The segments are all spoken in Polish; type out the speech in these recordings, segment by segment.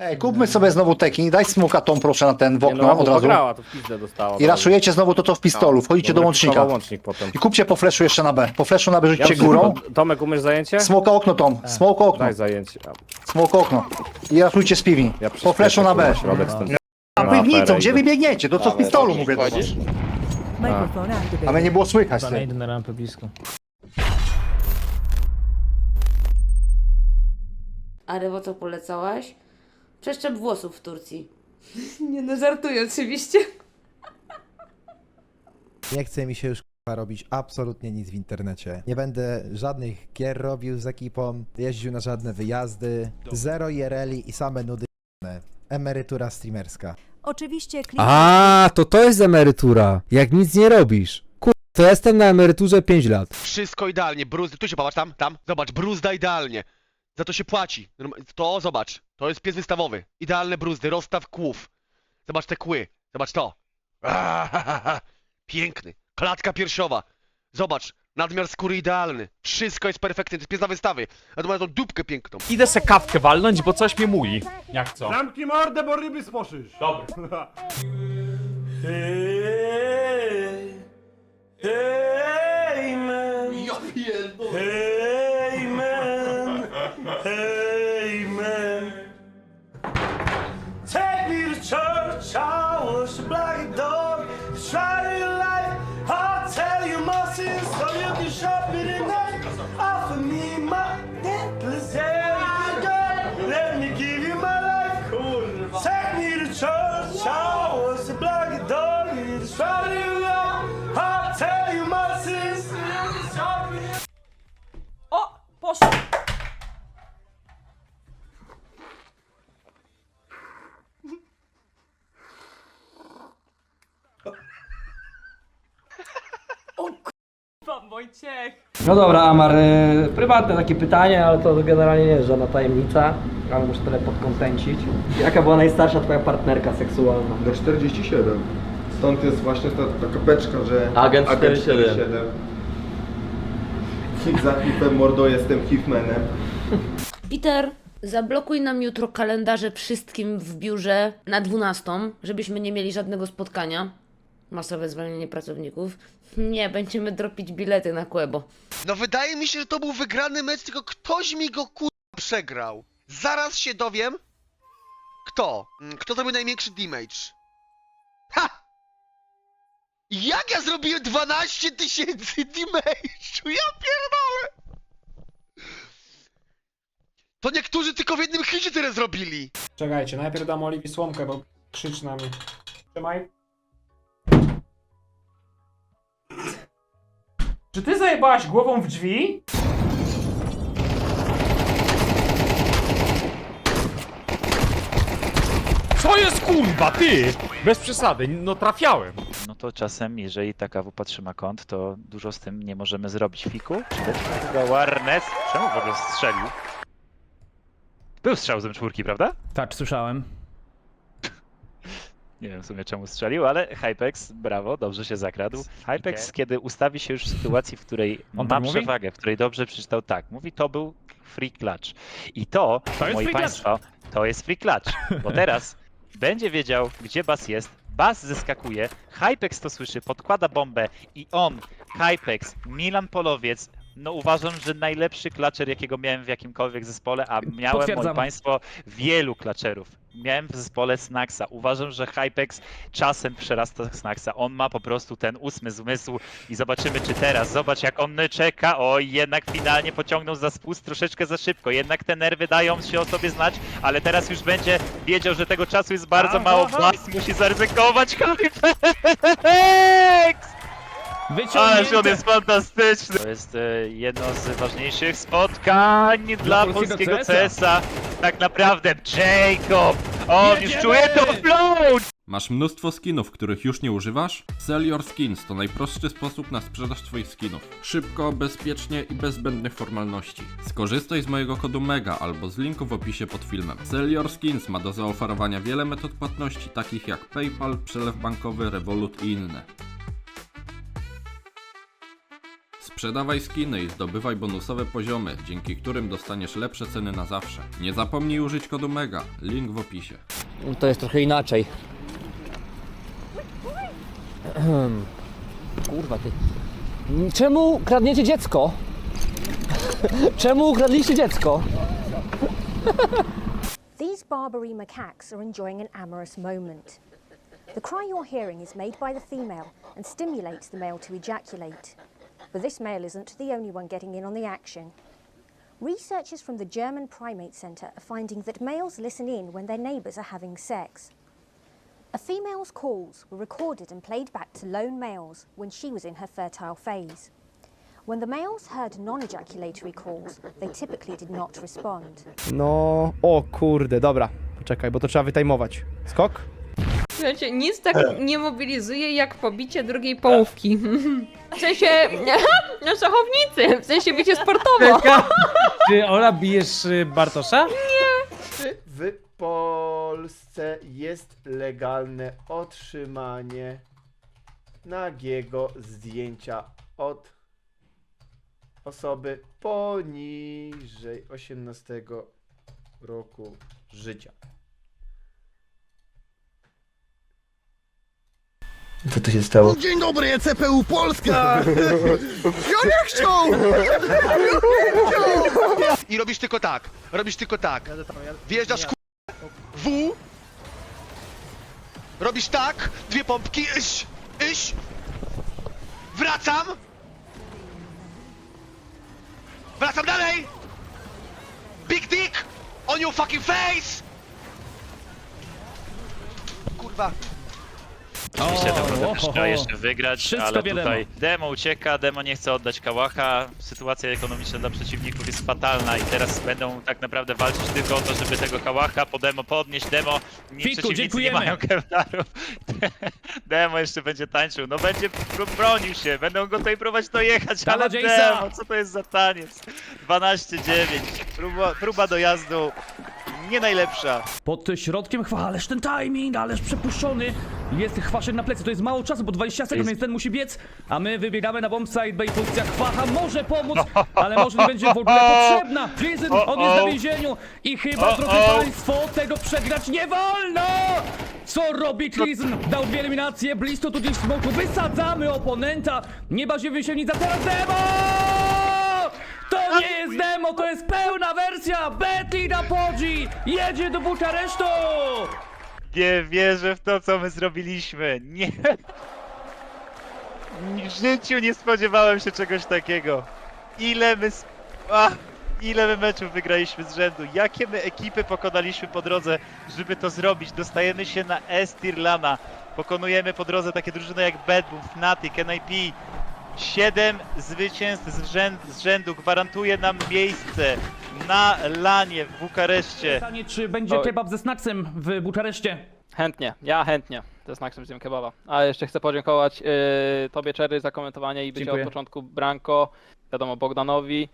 Ej, kupmy sobie znowu teki, daj smoka tą proszę na ten w Nie, okno no, od razu. grała, to w pizdę dostała. I raszujecie znowu to to w pistolu, wchodzicie do łącznika. łącznik potem. I kupcie po flashu jeszcze na B. Po flashu na B Ja rzućcie górą. Tomek, umiesz zajęcie? Smoka okno Tom, smoka okno, Daj zajęcie. smoka okno. I raszujcie z piwi. Ja Po flashu na B. Środek stąd. A piwnicą, gdzie wy biegniecie? To co w pistolu mówię do was. Microphone activated. Ale nie było słychać tej. idę na rampę blisko. A Rewo, co polecałaś? Przeszczep włosów w Turcji. Nie no, żartuję oczywiście. Nie chce mi się już k***a, robić absolutnie nic w internecie. Nie będę żadnych gier robił z ekipą, jeździł na żadne wyjazdy, zero IRL-i i same nudy k***ne. Emerytura streamerska. Oczywiście klik A, to to jest emerytura. Jak nic nie robisz. Kur... to jestem na emeryturze 5 lat. Wszystko idealnie, bruzdy, tu się popatrz, tam, tam, zobacz, bruzda idealnie. Za to się płaci. To zobacz, to jest pies wystawowy. Idealne bruzdy, rozstaw kłów. Zobacz te kły, zobacz to. Piękny. Klatka piersiowa. Zobacz, nadmiar skóry idealny. Wszystko jest perfekcyjne, to jest pies na wystawy. A tu ma tą dupkę piękną. Idę se kawkę walnąć, bo coś mnie muli. Jak co? Zamknij mordę, bo ryby sposzysz. Dobra. Take padişah birinden Wojciech. No dobra, Amar, y, prywatne takie pytanie, ale to generalnie nie jest żadna tajemnica, ale muszę tyle podkontencić. Jaka była najstarsza twoja partnerka seksualna? Do 47. Stąd jest właśnie ta taka beczka, że Agent 47. Hit za hipem, mordo, jestem hitmanem. Peter, zablokuj nam jutro kalendarze wszystkim w biurze na 12, żebyśmy nie mieli żadnego spotkania. Masowe zwolnienie pracowników. Nie, będziemy dropić bilety na Kłebo. No wydaje mi się, że to był wygrany mecz, tylko ktoś mi go kur... przegrał. Zaraz się dowiem. Kto? Mm, Kto zrobił największy damage? Ha! Jak ja zrobiłem 12 tysięcy damage'u? Ja pierdolę! To niektórzy tylko w jednym hicie tyle zrobili. Czekajcie, najpierw dam Oliwii słomkę, bo krzycz na mnie. Trzymaj. Czy ty zajebałaś głową w drzwi? Co jest kurwa, ty? Bez przesady, no trafiałem. No to czasem, jeżeli taka wupa trzyma kąt, to dużo z tym nie możemy zrobić. Fiku, czy chyba Warnes? Czemu w ogóle strzelił? Był strzał z M4, prawda? Tak, słyszałem. Nie wiem w sumie czemu strzelił, ale Hypex, brawo, dobrze się zakradł. Hypex, kiedy ustawi się już w sytuacji, w której On ma tak mówi? przewagę, w której dobrze przeczytał tak, mówi to był free clutch. I to, To jest moi free clutch. państwo, to jest free clutch, bo teraz będzie wiedział, gdzie Bas jest, Bas zeskakuje, Hypex to słyszy, podkłada bombę i on, Hypex, Milan Polowiec, no uważam, że najlepszy klaczer, jakiego miałem w jakimkolwiek zespole, a miałem, moi Potwierdzam. państwo, wielu klaczerów. Miałem w zespole Snacksa. Uważam, że Hypex czasem przerasta Snacksa. On ma po prostu ten ósmy zmysł i zobaczymy, czy teraz. Zobacz, jak on czeka. Oj, jednak finalnie pociągnął za spust troszeczkę za szybko. Jednak te nerwy dają się o sobie znać, ale teraz już będzie wiedział, że tego czasu jest bardzo Aha, mało. aha. Bas musi zaryzykować Hypex! Ależ on jest fantastyczny! To jest e, jedno z ważniejszych spotkań dla, polskiego polskiego CS-a. Tak naprawdę Jacob! On już czuje to flow! Masz mnóstwo skinów, których już nie używasz? Sell Your Skins to najprostszy sposób na sprzedaż Twoich skinów. Szybko, bezpiecznie i bez zbędnych formalności. Skorzystaj z mojego kodu MEGA albo z linku w opisie pod filmem. Sell Your Skins ma do zaoferowania wiele metod płatności, takich jak PayPal, przelew bankowy, Revolut i inne. Sprzedawaj skiny i zdobywaj bonusowe poziomy, dzięki którym dostaniesz lepsze ceny na zawsze. Nie zapomnij użyć kodu MEGA, link w opisie. To jest trochę inaczej. Kurwa ty. Czemu kradniecie dziecko? Czemu ukradliście dziecko? These Barbary macaques are enjoying an amorous moment. The cry you're hearing is made by the female and stimulates the male to ejaculate. But this male isn't the only one getting in on the action. Researchers from the German Primate Center are finding that males listen in when their neighbors are having sex. A female's calls were recorded and played back to lone males when she was in her fertile phase. When the males heard non ejaculatory calls, they typically did not respond. No, o kurde, dobra. Poczekaj, bo to trzeba wytajmować. Skok? Słuchajcie, nic tak nie mobilizuje jak pobicie drugiej połówki. W sensie, no szachownicy, w sensie bicie sportowo. Czy Ola bijesz y, Bartosza? Czy w Polsce jest legalne otrzymanie nagiego zdjęcia od osoby poniżej 18 roku życia? Co tu się stało? Dzień dobry, CPU Polska! Ja nie chciał! I robisz tylko tak, robisz tylko tak. Wjeżdżasz ku... W. Robisz tak, dwie pompki, iś, iś. Wracam. Wracam dalej. Big dick on your fucking face. Kurwa. Oczywiście też trzeba jeszcze wygrać, Wszystko ale tutaj demo ucieka, demo nie chce oddać kałacha, sytuacja ekonomiczna dla przeciwników jest fatalna i teraz będą tak naprawdę walczyć tylko o to, żeby tego kałacha po demo podnieść, demo, nie, Fiku, przeciwnicy dziękujemy. nie mają kevlarów, demo jeszcze będzie tańczył, no będzie br- bronił się, będą go tutaj próbować dojechać, Dawaj, ale demo, co to jest za taniec, 12-9, próba, próba dojazdu nie najlepsza. Pod środkiem chwa, ależ ten timing, ależ przepuszczony. Jest chwaszek na plecy, to jest mało czasu, bo 20 sekund, Jest- więc ten musi biec, a my wybiegamy na bombsite, B i pozycja chwacha może pomóc, ale może nie będzie w ogóle potrzebna. Prison, O, on jest na więzieniu i chyba, drodzy państwo, tego przegrać nie wolno! Co robi Cleason? Dał dwie eliminacje, blisko tu gdzieś w smoku, wysadzamy oponenta, nie bawimy się nic, a teraz demo! To nie jest demo, to jest pełna wersja! Betty na podzi! Jedzie do Bukaresztu! Nie wierzę w to, co my zrobiliśmy. Nie. W życiu nie spodziewałem się czegoś takiego. Ile my. sp- A, ile my meczów wygraliśmy z rzędu. Jakie my ekipy pokonaliśmy po drodze, żeby to zrobić. Dostajemy się na Estirlana. Pokonujemy po drodze takie drużyny jak Bad Boom, Fnatic, NIP. Siedem zwycięstw z, rzęd, z rzędu gwarantuje nam miejsce na lanie w Bukareszcie. Pytanie, czy będzie Oj. kebab ze snacksem w Bukareszcie? Chętnie, ja chętnie. To jest Maxim zjem kebaba. A jeszcze chcę podziękować yy, Tobie, Cherry, za komentowanie i bycie Dziękuję. od początku Branko, wiadomo, Bogdanowi,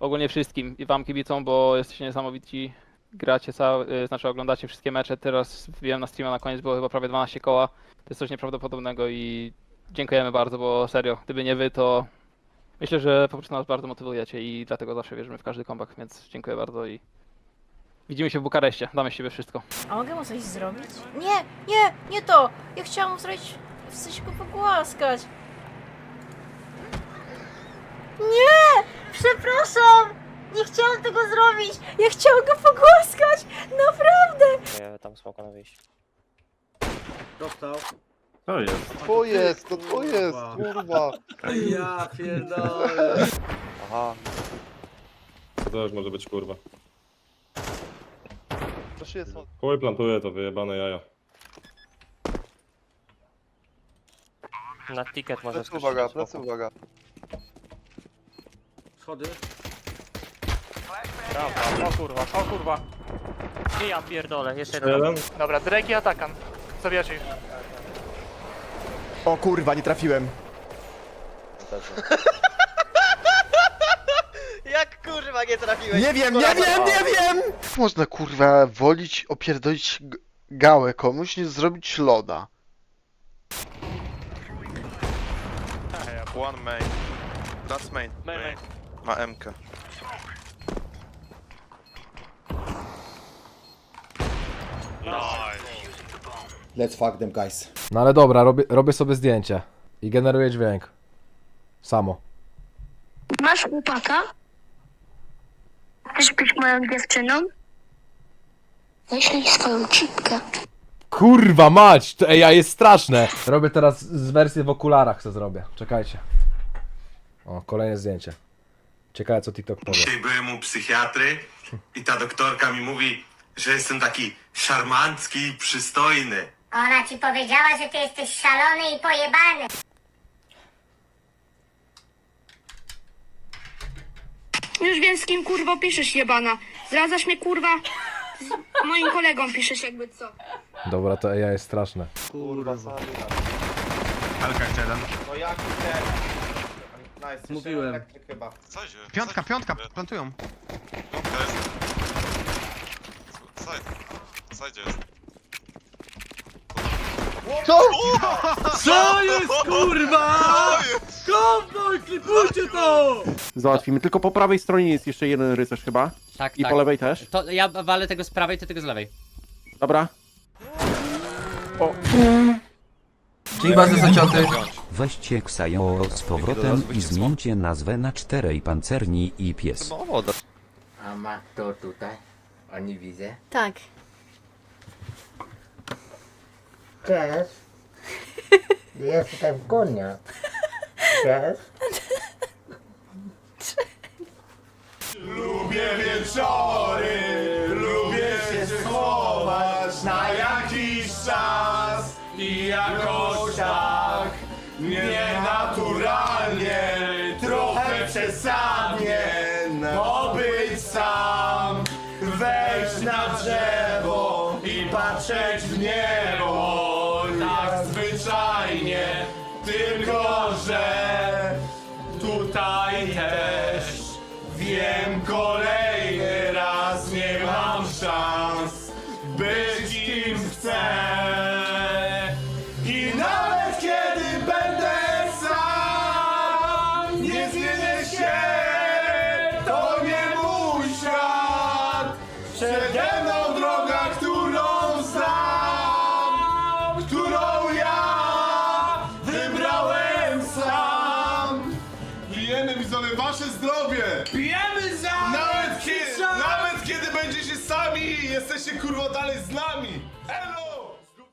ogólnie wszystkim i Wam kibicom, bo jesteście niesamowici. Gracie cały, yy, znaczy oglądacie wszystkie mecze. Teraz wbiłem na streama, na koniec było chyba prawie 12 koła. To jest coś nieprawdopodobnego i dziękujemy bardzo, bo serio, gdyby nie Wy, to myślę, że po prostu nas bardzo motywujecie i dlatego zawsze wierzymy w każdy comeback, więc dziękuję bardzo i widzimy się w Bukareszcie. Damy z siebie wszystko. A mogę mu coś zrobić? Nie, nie, nie to! Ja chciałam mu zrobić, w sensie go pogłaskać. Nie! Przepraszam! Nie chciałam tego zrobić! Ja chciałam go pogłaskać! Naprawdę! Tam smoka na wyjść. Dostał. To jest. To jest, to to jest, kurwa. Ja pierdolę. Aha. To też może być kurwa. To się jest. Chuj plantuje to wyjebane jaja. Na ticket może Plecy uwaga, plecy uwaga. Schody. Dobra, o kurwa, o kurwa. Nie ja pierdolę, jeszcze Jeden. Dobra, Drake i Atakan. Zabijać ich. O kurwa, nie trafiłem. Jak kurwa nie trafiłeś? Nie wiem, nie wiem, nie wiem! Można kurwa wolić opierdolić g- gałę komuś niż zrobić loda. One main. That's main. Main, main. Ma MK. Let's fuck them guys. No ale dobra, robię, robię sobie zdjęcie. I generuję dźwięk. Samo. Masz chłopaka? Chcesz być moją dziewczyną? Wyślij swoją cipkę. Kurwa mać! To AI jest straszne! Robię teraz z wersji w okularach, co zrobię. Czekajcie. O, kolejne zdjęcie. Ciekawe co TikTok powie. Dzisiaj byłem u psychiatry i ta doktorka mi mówi, że jestem taki szarmancki i przystojny. Ona ci powiedziała, że ty jesteś szalony i pojebany. Już wiem z kim kurwo piszesz jebana. Zdradzasz mnie kurwa z moim kolegą piszesz jakby co. Dobra, to AI jest straszne. Alka jeden. No jaki ten? Nice. Mówiłem. Chyba. Piątka, piątka, plantują. Co jest kurwa? Cowboy, klipujcie to! Załatwimy. Tylko po prawej stronie jest jeszcze jeden rycerz chyba. Tak, I po lewej też. To ja walę tego z prawej, ty tego z lewej. Dobra. Dzięki bardzo za cioty. Weźcie Ksajo z powrotem i zmieńcie nazwę na czterej pancerni i pies. A ma to tutaj? A nie widzę. Tak. Cześć. Jestem konia. Cześć. Lubię wieczory, lubię się schować na jakiś czas i jakoś tak nienaturalnie, trochę przesadnie pobyć sam, wejść na drzewo i patrzeć w niebo, tylko że tutaj też wiem kolejny raz nie mam szans być kim chcę. I nawet kiedy będę sam nie zmienię się